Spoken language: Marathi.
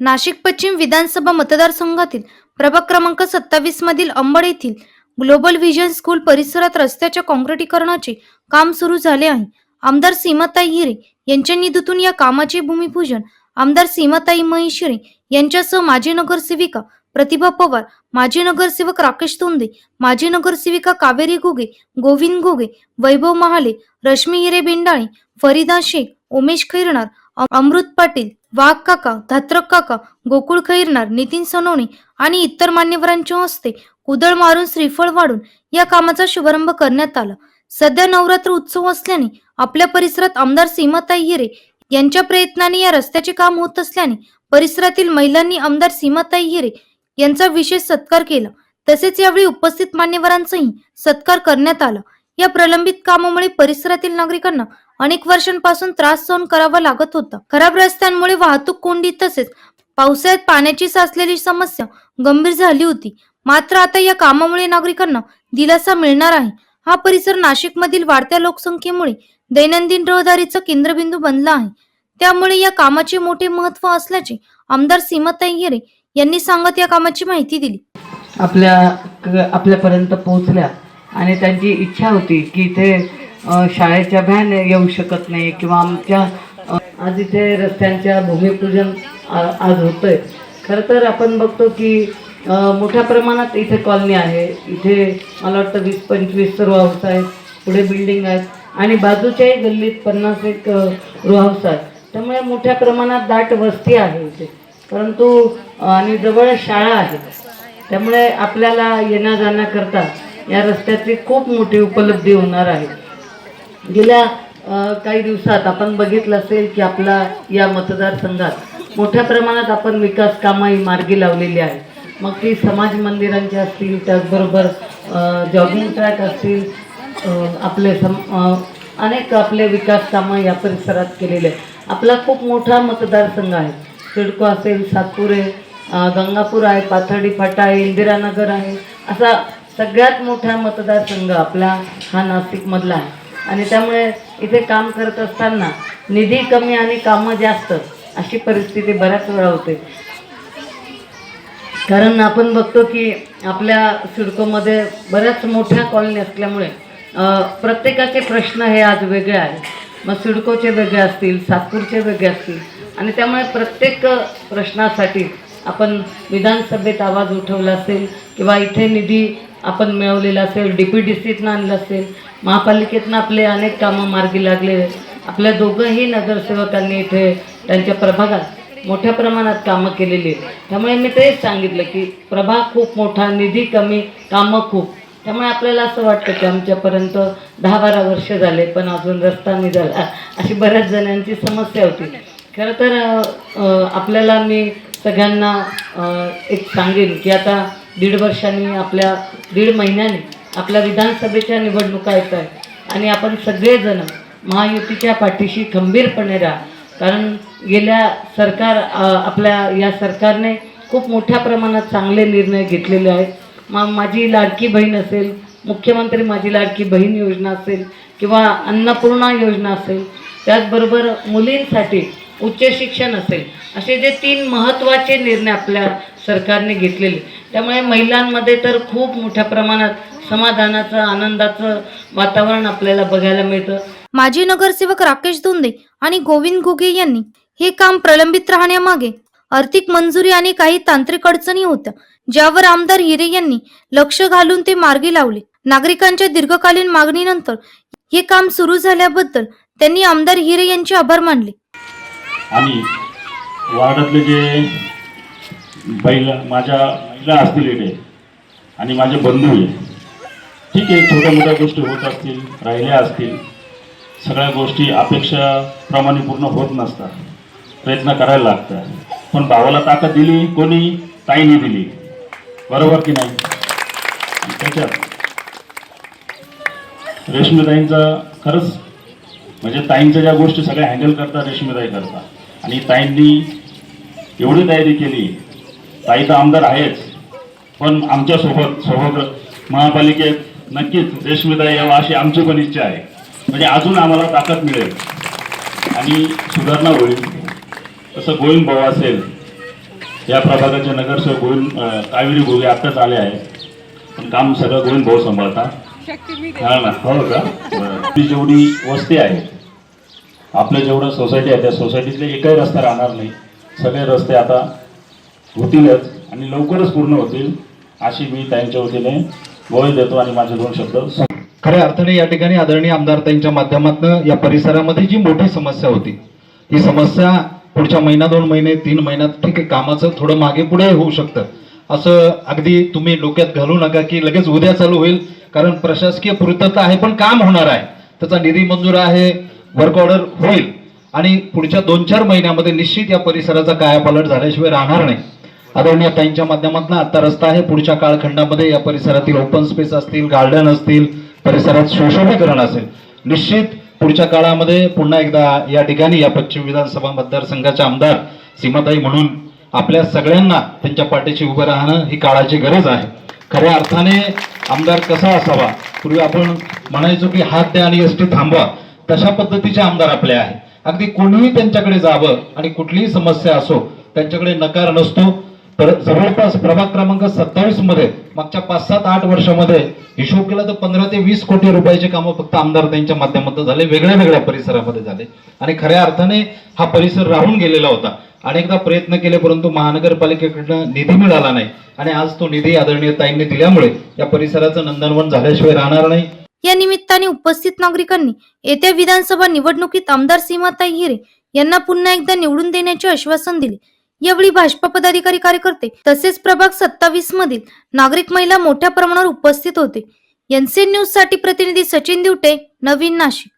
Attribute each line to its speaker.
Speaker 1: नाशिक पश्चिम विधानसभा मतदारसंघातील प्रभाग क्रमांक सत्तावीस मधील अंबड येथील ग्लोबल व्हिजन स्कूल परिसरात रस्त्याच्या काँक्रिटीकरणाचे काम सुरू झाले आहे. आमदार सीमाताई हिरे यांच्या निधीतून या कामाचे भूमिपूजन आमदार सीमाताई महेश्वरी यांच्यासह माजी नगरसेविका प्रतिभा पवार माजी नगरसेवक राकेश तोंडे माजी नगरसेविका कावेरी घोगे गोविंद घोगे वैभव महाले रश्मी हिरे बेंडाळे फरीदा शेख उमेश खैरनार अमृत पाटील वाघ काका धात्रक काका गोकुळ खैरनार नितीन सोनवणे आणि इतर मान्यवरांच्या हस्ते कुदळ मारून श्रीफळ वाढून या कामाचा शुभारंभ करण्यात आला. सध्या नवरात्र उत्सव असल्याने आपल्या परिसरात आमदार सीमाताई हिरे यांच्या प्रयत्नाने या रस्त्याचे काम होत असल्याने परिसरातील महिलांनी आमदार सीमाताई हिरे यांचा विशेष सत्कार केला. तसेच यावेळी उपस्थित मान्यवरांचाही सत्कार करण्यात आला. या प्रलंबित कामामुळे परिसरातील नागरिकांना अनेक वर्षांपासून त्रास सहन करावा लागत होता. खराब रस्त्यांमुळे वाहतूक कोंडी तसेच पावसाळ्यात पाण्याची साचलेली समस्या गंभीर झाली होती. मात्र आता या कामामुळे नागरिकांना दिलासा मिळणार आहे. हा परिसर नाशिकमधील वाढत्या लोकसंख्येमुळे दैनंदिन रहदारीचा केंद्रबिंदू बनला आहे. त्यामुळे या कामाचे मोठे महत्त्व असल्याचे आमदार सीमाताई हिरे यांनी सांगत या कामाची माहिती दिली.
Speaker 2: आपल्या आपल्यापर्यंत पोहोचल्या. आणि त्यांची इच्छा होती की इथे शाळेच्या व्हॅन येऊ शकत नाही किंवा आमच्या आज इथे रस्त्यांच्या भूमिपूजन आ- आज होतंय. खरं तर आपण बघतो की मोठ्या प्रमाणात इथे कॉलनी आहे. इथे मला वाटतं वीस पंचवीस रो हाऊस आहेत. पुढे बिल्डिंग आहेत. आणि बाजूच्याही गल्लीत पन्नास एक रो हाऊस आहेत. त्यामुळे मोठ्या प्रमाणात दाट वस्ती आहे इथे. परंतु आणि जवळ शाळा आहे त्यामुळे आपल्याला येण्या जाण्याकरता या रस्त्याची खूप मोठी उपलब्धी होणार आहे. गेल्या काही दिवसात आपण बघितलं असेल की आपला या मतदारसंघात मोठ्या प्रमाणात आपण विकास कामं ही मार्गी लावलेली आहे मग ती समाज मंदिरांची असतील त्याचबरोबर जॉगिंग ट्रॅक असतील आपले सम अनेक आपले विकास कामं या परिसरात केलेले आहे आपला खूप मोठा मतदारसंघ आहे. सिडको असेल सातपूर आहे गंगापूर आहे पाथर्डी फाटा आहे इंदिरानगर आहे. असा सगळ्यात मोठा मतदारसंघ आपला हा नाशिकमधला आहे. आणि त्यामुळे इथे काम करत असताना निधी कमी आणि कामं जास्त अशी परिस्थिती बऱ्याच वेळा होते. कारण आपण बघतो की आपल्या सिडकोमध्ये बऱ्याच मोठ्या कॉलनी असल्यामुळे प्रत्येकाचे प्रश्न हे आज वेगळे आहेत. मग सिडकोचे वेगळे असतील सातपूरचे वेगळे असतील. आणि त्यामुळे प्रत्येक प्रश्नासाठी आपण विधानसभेत आवाज उठवला असेल किंवा इथे निधी आपण मिळवलेलं असेल डी पी डी सीतनं आणलं असेल महापालिकेतनं आपले अनेक कामं मार्गी लागले. आपल्या दोघंही नगरसेवकांनी इथे त्यांच्या प्रभागात मोठ्या प्रमाणात कामं केलेली आहेत. त्यामुळे मी तेच सांगितलं की प्रभाग खूप मोठा निधी कमी कामं खूप. त्यामुळे आपल्याला असं वाटतं की आमच्यापर्यंत दहा बारा वर्ष झाले पण अजून रस्ता निघाला. अशी बऱ्याच जणांची समस्या होती. खरं तर आपल्याला मी सगळ्यांना एक सांगेन की आता दीड वर्षांनी आपल्या दीड महिन्याने आपल्या विधानसभेच्या निवडणुका येत आहेत. आणि आपण सगळेजण महायुतीच्या पाठीशी खंबीरपणे राहा. कारण गेल्या सरकार आपल्या या सरकारने खूप मोठ्या प्रमाणात चांगले निर्णय घेतलेले आहेत. मा माझी लाडकी बहीण असेल मुख्यमंत्री माझी लाडकी बहीण योजना असेल किंवा अन्नपूर्णा योजना असेल त्याचबरोबर मुलींसाठी उच्च शिक्षण असेल असे जे तीन महत्त्वाचे निर्णय आपल्या सरकारने घेतलेले. त्यामुळे महिलांमध्ये तर खूप मोठ्या प्रमाणात समाधानाचं आनंदाचं वातावरण आपल्याला बघायला मिळतं.
Speaker 1: माजी नगरसेवक राकेश दोंदे आणि गोविंद घोगे यांनी हे काम प्रलंबित राहण्यामागे आर्थिक मंजुरी आणि काही तांत्रिक अडचणी होत्या ज्यावर आमदार हिरे यांनी लक्ष घालून ते मार्गी लावले. नागरिकांच्या दीर्घकालीन मागणीनंतर हे काम सुरू झाल्याबद्दल त्यांनी आमदार हिरे यांचे आभार मानले.
Speaker 3: आणि वार्डातले जे बैला माझ्या महिला असतील इथे. आणि माझे बंधू आहे ठीक आहे छोट्या मोठ्या गोष्टी होत असतील राहिल्या असतील. सगळ्या गोष्टी अपेक्षाप्रमाणे पूर्ण होत नसतात. प्रयत्न करायला लागतात. पण भावाला ताकद दिली कोणी ताईने दिली. बरोबर की नाही? त्याच्यात रेशमीताईंचा खरंच म्हणजे ताईंच्या ज्या गोष्टी सगळ्या हँडल करतात रेशमीताई करतात. आणि ताईंनी एवढी तयारी केली ताई तर आमदार आहेच. पण आमच्यासोबत सोबत महापालिकेत नक्कीच रेशमीताई यावं अशी आमची पण इच्छा आहे. म्हणजे अजून आम्हाला ताकद मिळेल. आणि सुधारणा होईल. तसं गोविंद भाऊ असेल या प्रभागाचे नगरसेवक गोविंद कावेरी गोगे आत्ताच आले आहेत. पण काम सगळं गोविंद भाऊ सांभाळता. हा ना हो का. ती जेवढी वस्ती आहे आपल्या जेवढं सोसायटी आहे त्या सोसायटीतले एकही रस्ता राहणार नाही. सगळे रस्ते आता होतीलच आणि लवकरच पूर्ण होतील अशी मी त्यांच्या वतीने गोय देतो आणि माझे दोन शब्द
Speaker 4: खऱ्या अर्थाने या ठिकाणी आदरणीय आमदार त्यांच्या माध्यमातून या परिसरामध्ये जी मोठी समस्या होती ही समस्या पुढच्या महिना दोन महिने तीन महिन्यात ठीक आहे कामाचं थोडं मागे पुढे होऊ शकतं. असं अगदी तुम्ही डोक्यात घालू नका की लगेच उद्या चालू होईल कारण प्रशासकीय पूर्तता आहे पण काम होणार आहे. त्याचा निधी मंजूर आहे वर्क ऑर्डर होईल. आणि पुढच्या दोन चार महिन्यामध्ये निश्चित या परिसराचा कायापालट झाल्याशिवाय राहणार नाही. आदरणीय ताईंच्या माध्यमातून आता रस्ता आहे. पुढच्या काळखंडामध्ये या परिसरातील ओपन स्पेस असतील गार्डन असतील परिसरात सुशोभीकरण असेल. निश्चित पुढच्या काळामध्ये पुन्हा एकदा या ठिकाणी या पश्चिम विधानसभा मतदारसंघाच्या आमदार सीमाताई म्हणून आपल्या सगळ्यांना त्यांच्या पाठीशी उभं राहणं ही काळाची गरज आहे. खऱ्या अर्थाने आमदार कसा असावा? पूर्वी आपण म्हणायचो की हात द्या आणि एसटी थांबवा. तशा पद्धतीचे आमदार आपले आहे अगदी कोणीही त्यांच्याकडे जावं आणि कुठलीही समस्या असो त्यांच्याकडे नकार नसतो. तर जवळपास प्रभाग क्रमांक सत्तावीसमध्ये मागच्या पाच सात आठ वर्षामध्ये हिशोब केला तर पंधरा ते वीस कोटी रुपयाचे कामं फक्त आमदार त्यांच्या माध्यमातून झाले वेगळ्या वेगळ्या परिसरामध्ये झाले. आणि खऱ्या अर्थाने हा परिसर राहून गेलेला होता. अनेकदा प्रयत्न केले परंतु महानगरपालिकेकडनं निधी मिळाला नाही. आणि आज तो निधी आदरणीय ताईंनी दिल्यामुळे या परिसराचं नंदनवन झाल्याशिवाय राहणार नाही.
Speaker 1: या निमित्ताने उपस्थित नागरिकांनी येत्या विधानसभा निवडणुकीत आमदार सीमाताई हिरे यांना पुन्हा एकदा निवडून देण्याचे आश्वासन दिले. यावेळी भाजपा पदाधिकारी कार्यकर्ते तसेच प्रभाग सत्तावीस मधील नागरिक महिला मोठ्या प्रमाणावर उपस्थित होते. एनसीएन न्यूजसाठी प्रतिनिधी सचिन दिवटे नवीन नाशिक.